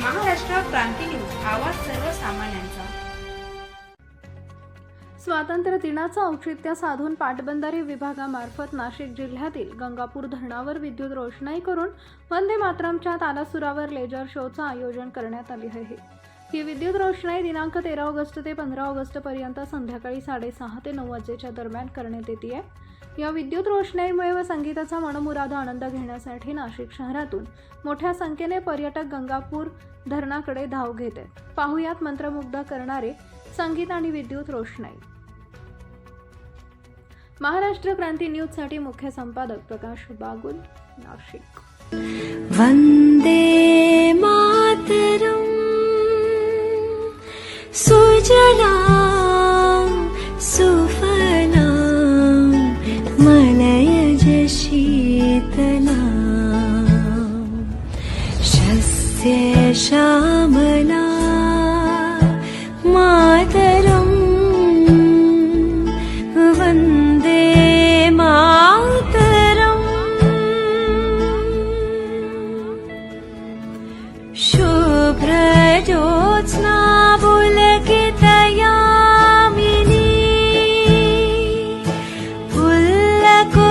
क्रांती news आवाज सर्वसामान्यांचा. स्वातंत्र्य दिनाचं औचित्य साधून पाटबंधारे विभागामार्फत नाशिक जिल्ह्यातील गंगापूर धरणावर विद्युत रोषणाई करून वंदे मातरमच्या तालासुरावर लेजर शोचं आयोजन करण्यात आले आहे. ही विद्युत रोषणाई दिनांक तेरा ऑगस्ट ते पंधरा ऑगस्ट पर्यंत संध्याकाळी साडेसहा ते नऊ वाजेच्या दरम्यान करण्यात येते या विद्युत रोषणाईमुळे व संगीताचा मनमुराद आनंद घेण्यासाठी नाशिक शहरातून मोठ्या संख्येने पर्यटक गंगापूर धरणाकडे धाव घेत आहेत पाहुयात मंत्रमुग्ध करणारे संगीत आणि विद्युत रोषणाई. महाराष्ट्र क्रांती न्यूजसाठी मुख्य संपादक प्रकाश बागुल नाशिक. वंदे सुफलां मलयज शीतलां। शस्य श्यामला मातरम् वन्दे मातरम्। शुभ्रजोत्स्ना